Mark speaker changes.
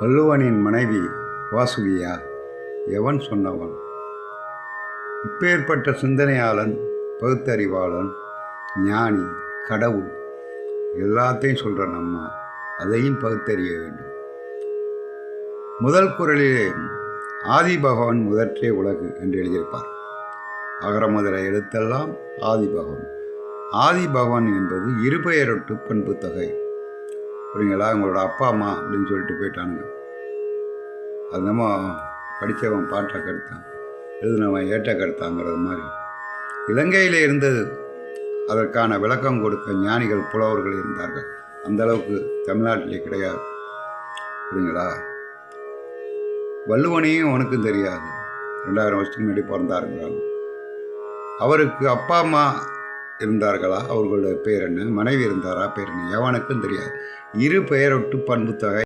Speaker 1: வள்ளுவனின் மனைவி வாசுகியா எவன் சொன்னவன்? இப்பேற்பட்ட சிந்தனையாளன் பகுத்தறிவாளன் ஞானி கடவுள் எல்லாத்தையும் சொல்கிற நம்ம அதையும் பகுத்தறிய வேண்டும். முதல் குரலிலே ஆதி பகவான் முதற்றே உலகு என்று எழுதியிருப்பார். அகர முதல எழுத்தெல்லாம் ஆதி பகவான் ஆதி பகவான் என்பது இருபெயரொட்டு பண்பு தொகை புரியுங்களா உங்களோட அப்பா அம்மா அப்படின்னு சொல்லிட்டு போயிட்டானுங்க. அது நம்ம படித்தவன் பாட்டை கருத்தான் எழுதினவன் ஏட்ட கருத்தாங்கிறது மாதிரி. இலங்கையில் இருந்தது. அதற்கான விளக்கம் கொடுக்க ஞானிகள் புலவர்கள் இருந்தார்கள். அந்த அளவுக்கு தமிழ்நாட்டிலே கிடையாது. புரியுங்களா? வள்ளுவனையும் உனக்கும் தெரியாது. ரெண்டாயிரம் வருஷத்துக்கு முன்னாடி பிறந்தாருங்கிறாங்க. அவருக்கு அப்பா அம்மா இருந்தார்களா? அவர்களுடைய பேர் என்ன? மனைவி இருந்தாரா? பேர் என்ன? எவனுக்கும் தெரியாது. இரு பெயரொட்டு பண்பு தொகை